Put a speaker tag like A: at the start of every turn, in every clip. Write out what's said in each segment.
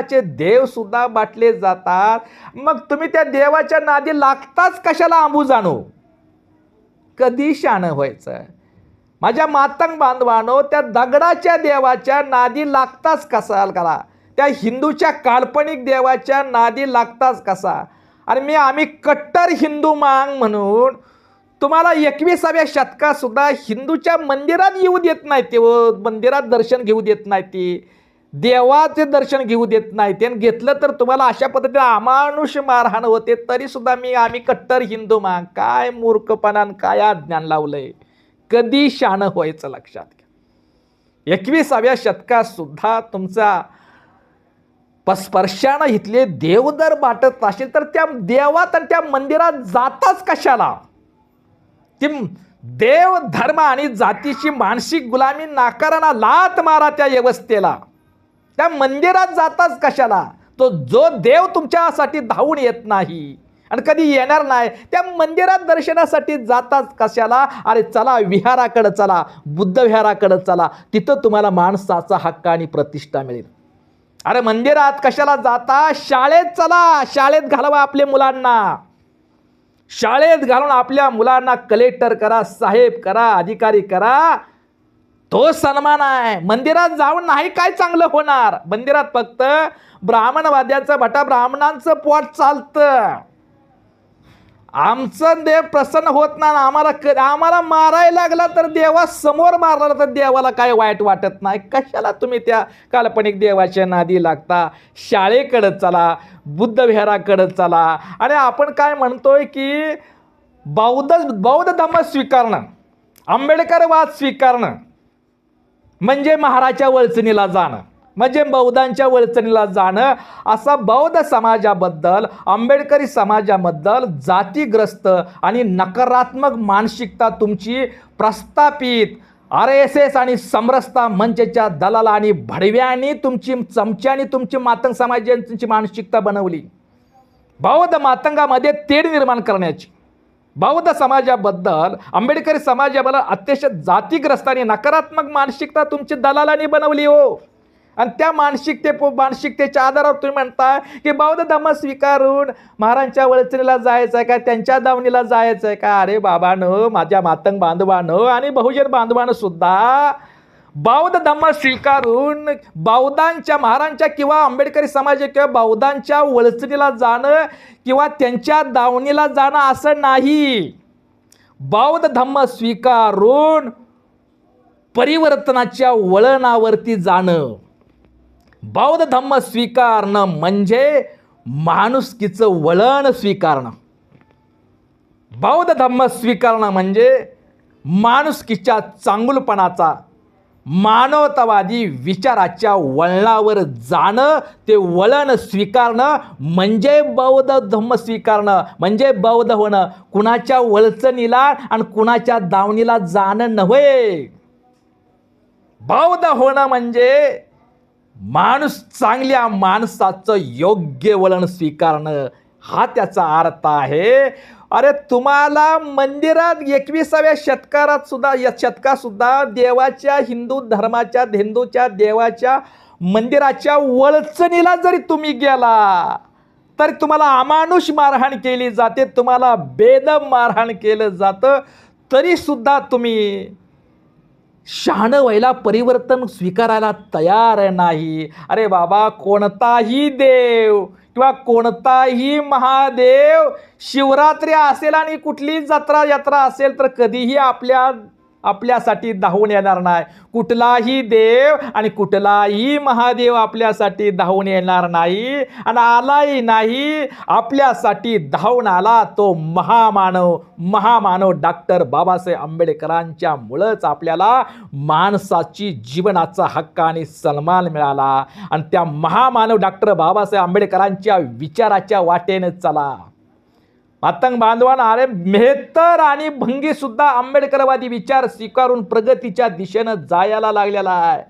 A: चे देव सुद्धा बाटले जातात. मग तुम्ही त्या देवाच्या नादी लागताच कशाला आंबू जाणू कधी शाणं व्हायचं? माझ्या मातंग बांधवानो त्या दगडाच्या देवाच्या नादी लागताच कसा? करा. त्या हिंदूच्या काल्पनिक देवाच्या नादी लागताच कसा? आणि मी आम्ही कट्टर हिंदू मांग म्हणून तुम्हाला एकविसाव्या शतकात सुद्धा हिंदूच्या मंदिरात येऊ देत नाही ते. व मंदिरात दर्शन घेऊ देत नाही ती. देवाचे दर्शन घेऊ देत नाही. ते आणि घेतलं तर तुम्हाला अशा पद्धतीने अमानुष मारहाण होते तरी सुद्धा मी आम्ही कट्टर हिंदू मा काय मूर्खपणान काय अज्ञान लावलंय? कधी शाणं व्हायचं लक्षात घ्या. एकविसाव्या शतकात सुद्धा तुमचा स्पर्शानं इथले देव जर वाटत असेल तर त्या देवात आणि त्या मंदिरात जाताच कशाला? ती देव धर्म आणि जातीची मानसिक गुलामी नाकाराना लात मारा त्या व्यवस्थेला. त्या मंदिरात जाताच कशाला? तो जो देव तुमच्यासाठी धावून येत नाही आणि कधी येणार नाही त्या मंदिरात दर्शनासाठी जाताच कशाला? अरे चला विहाराकडं चला बुद्ध विहाराकडं चला तिथं तुम्हाला माणसाचा हक्क आणि प्रतिष्ठा मिळेल. अरे मंदिरात कशाला जाता? शाळेत चला शाळेत घालवा आपल्या मुलांना. शाळेत घालून आपल्या मुलांना कलेक्टर करा साहेब करा अधिकारी करा तो सन्मान आहे. मंदिरात जाऊन नाही काय चांगलं होणार. मंदिरात फक्त ब्राह्मणवाद्याचं भटा ब्राह्मणांचं पोट चालतं. आमचं देव प्रसन्न होत नाही आम्हाला क- आम्हाला मारायला लागला तर देवा समोर मारला तर देवाला काय वाईट वाटत नाही? कशाला तुम्ही त्या काल्पनिक देवाच्या नादी लागता? शाळेकडं चला बुद्धविहाराकडं चला. आणि आपण काय म्हणतोय की बौद्ध बौद्ध धर्म स्वीकारणं आंबेडकरवाद स्वीकारणं म्हणजे महाराच्या वळचणीला जाणं म्हणजे बौद्धांच्या वळचणीला जाणं असा बौद्ध समाजाबद्दल आंबेडकरी समाजाबद्दल जातीग्रस्त आणि नकारात्मक मानसिकता तुमची प्रस्थापित आर एस एस आणि समरसता मंचच्या दलाला आणि भडव्यांनी तुमची चमच्यानी तुमची मातंग समाजाची मानसिकता बनवली. बौद्ध मातंगामध्ये तेढ निर्माण करण्याची. बौद्ध समाजाबद्दल आंबेडकरी समाजाबद्दल अतिशय जातीग्रस्तानी नकारात्मक मानसिकता तुमची दलालांनी बनवली हो. आणि त्या मानसिकते मानसिकतेच्या आधारावर तुम्ही म्हणता की बौद्ध धर्म स्वीकारून महाराजांच्या वळचणीला जायचं आहे का त्यांच्या दावणीला जायचं आहे का? अरे बाबानं माझ्या मातंग बांधवानं आणि बहुजन बांधवानं सुद्धा बौद्ध धम्म स्वीकारून बौद्धांच्या महाराजांच्या किंवा आंबेडकरी समाज किंवा बौद्धांच्या वळचणीला जाणं किंवा त्यांच्या दावणीला जाणं असं नाही. बौद्ध धम्म स्वीकारून परिवर्तनाच्या वळणावरती जाणं. बौद्ध धम्म स्वीकारणं म्हणजे माणुसकीचं वळण स्वीकारणं. बौद्ध धम्म स्वीकारणं म्हणजे माणुसकीच्या चांगुलपणाचा मानवतावादी विचाराच्या वळणावर जाणं ते वळण स्वीकारणं म्हणजे बौद्ध धम्म स्वीकारणं म्हणजे बौद्ध होणं. कुणाच्या वळचणीला आणि कुणाच्या दावणीला जाणं नव्हे. बौद्ध होणं म्हणजे माणूस चांगल्या माणसाचं योग्य वळण स्वीकारणं. हा त्याचा अर्थ आहे अरे तुम्हाला मंदिरात एकविसाव्या शतकात सुद्धा या शतकात सुद्धा देवाच्या हिंदू धर्माच्या हिंदूच्या देवाच्या मंदिराच्या वळचणीला जरी तुम्ही गेला तर तुम्हाला अमानुष मारहाण केली जाते तुम्हाला बेदम मारहाण केलं जातं तरी सुद्धा तुम्ही शहाणं व्हायला परिवर्तन स्वीकारायला तयार नाही. अरे बाबा कोणताही देव किंवा कोणताही महादेव शिवरात्री असेल आणि कुठली जत्रा यात्रा असेल तर कधीही आपल्या आपल्यासाठी धावून येणार नाही. कुठलाही देव आणि कुठलाही महादेव आपल्यासाठी धावून येणार नाही आणि आलाही नाही. आपल्यासाठी धावून आला तो महामानव महामानव डॉक्टर बाबासाहेब आंबेडकरांच्या मुळंच आपल्याला माणसाची जीवनाचा हक्क आणि सन्मान मिळाला. आणि त्या महामानव डॉक्टर बाबासाहेब आंबेडकरांच्या विचाराच्या वाटेने चला. मातंग बांधवांना अरे मेहतर आणि भंगी सुद्धा आंबेडकरवादी विचार स्वीकारून प्रगतीच्या दिशेनं जायला लागलेला आहे.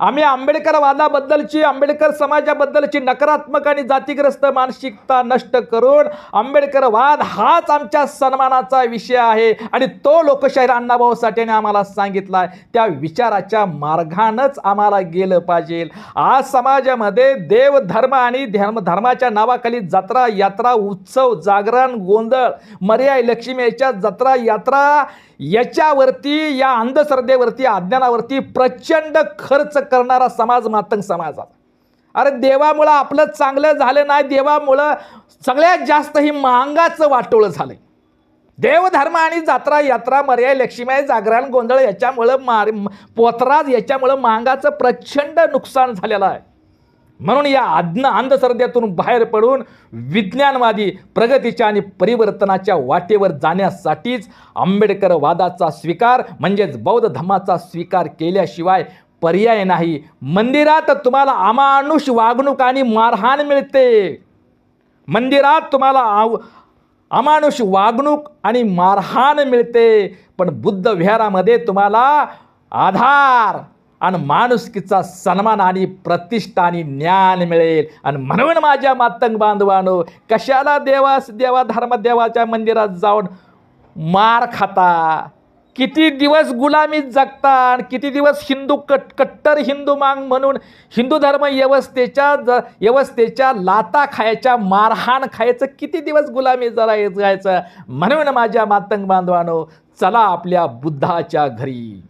A: आम्ही आंबेडकर वादाबद्दलची आंबेडकर समाजाबद्दलची नकारात्मक आणि जातीग्रस्त मानसिकता नष्ट करून आंबेडकर वाद हाच आमच्या सन्मानाचा विषय आहे. आणि तो लोकशाहीर अण्णाभाऊ साठेने आम्हाला सांगितला त्या विचाराच्या मार्गानंच आम्हाला गेलं पाहिजे. आज समाजामध्ये देव धर्म आणि धर्म धर्माच्या नावाखाली जत्रा यात्रा उत्सव जागरण गोंधळ मर्याय लक्ष्मीच्या जत्रा यात्रा याच्यावरती या अंधश्रद्धेवरती अज्ञानावरती प्रचंड खर्च करणारा समाज मातंग समाज अरे देवामुळं आपलं चांगलं झालं नाही देवामुळं सगळ्यात जास्त ही महागाचं वाटोळं झालं देवधर्म आणि जात्रा यात्रा मर्याय लक्ष्मी जागरण गोंधळ याच्यामुळं मार पोतराज याच्यामुळं महागाचं प्रचंड नुकसान झालेलं आहे. म्हणून या अज्ञ अंधश्रद्धेतून बाहेर पडून विज्ञानवादी प्रगतीच्या आणि परिवर्तनाच्या वाटेवर जाण्यासाठीच आंबेडकर वादाचा स्वीकार म्हणजेच बौद्ध धर्माचा स्वीकार केल्याशिवाय पर्याय नाही. मंदिरात तुम्हाला अमानुष वागणूक आणि मारहाण मिळते. मंदिरात तुम्हाला आव अमानुष वागणूक आणि मारहाण मिळते. पण बुद्ध विहारामध्ये तुम्हाला आधार आणि माणुसकीचा सन्मान आणि प्रतिष्ठा आणि ज्ञान मिळेल. आणि म्हणून माझ्या मातंग बांधवानो कशाला देवास देवा धर्मदेवाच्या मंदिरात जाऊन मार खाता? किती दिवस गुलामीत जगता आणि किती दिवस हिंदू कट कट्टर हिंदू मांग म्हणून हिंदू धर्म व्यवस्थेच्या ज व्यवस्थेच्या लाता खायच्या मारहाण खायचं किती दिवस गुलामी जरा जायचं म्हणून माझ्या मातंग बांधवानो चला आपल्या बुद्धाच्या घरी.